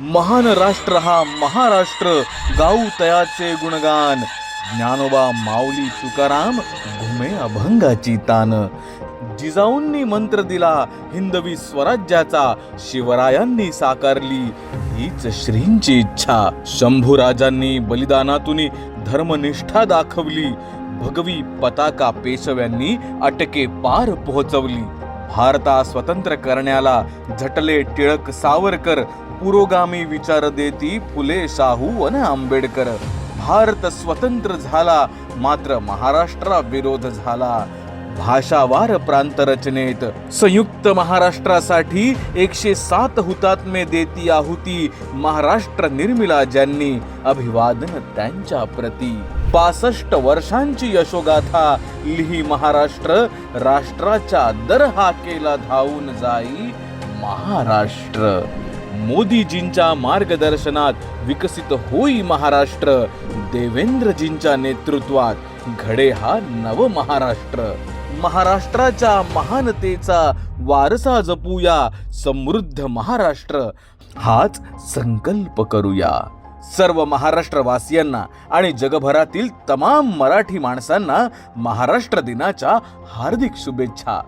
महान राष्ट्र हा महाराष्ट्र. गाऊ तयाचे गुणगान. ज्ञानोबा माऊली तुकाराम घुमे अभंगाची तान. जिजाऊंनी मंत्र दिला हिंदवी स्वराज्याचा. शिवरायांनी साकारली हीच श्रींची इच्छा. शंभूराजांनी बलिदानातून धर्मनिष्ठा दाखवली. भगवी पताका पेशव्यांनी अटके पार पोहोचवली. भारता स्वतंत्र करण्याला झटले टिळक सावरकर पुरोगामी विचार देती फुले शाहू वन आंबेडकर. भारत स्वतंत्र झाला मात्र महाराष्ट्रा विरोध झाला. भाषावार प्रांत रचनेत संयुक्त महाराष्ट्रासाठी एकशे सात हुतात्मे देती आहुती महाराष्ट्र निर्मिला ज्यांनी अभिवादन त्यांच्या प्रती. पासष्ट वर्षांची यशोगाथा लिही महाराष्ट्र राष्ट्राच्या दर धावून जाई महाराष्ट्र. मोदीजींच्या मार्गदर्शनात विकसित होई महाराष्ट्र. देवेंद्रजींच्या नेतृत्वात घडे हा नव महाराष्ट्र. महाराष्ट्राच्या महानतेचा वारसा जपूया समृद्ध महाराष्ट्र. हाच संकल्प करूया. सर्व महाराष्ट्रवासियांना आणि जगभरातील तमाम मराठी माणसांना महाराष्ट्र दिनाच्या हार्दिक शुभेच्छा.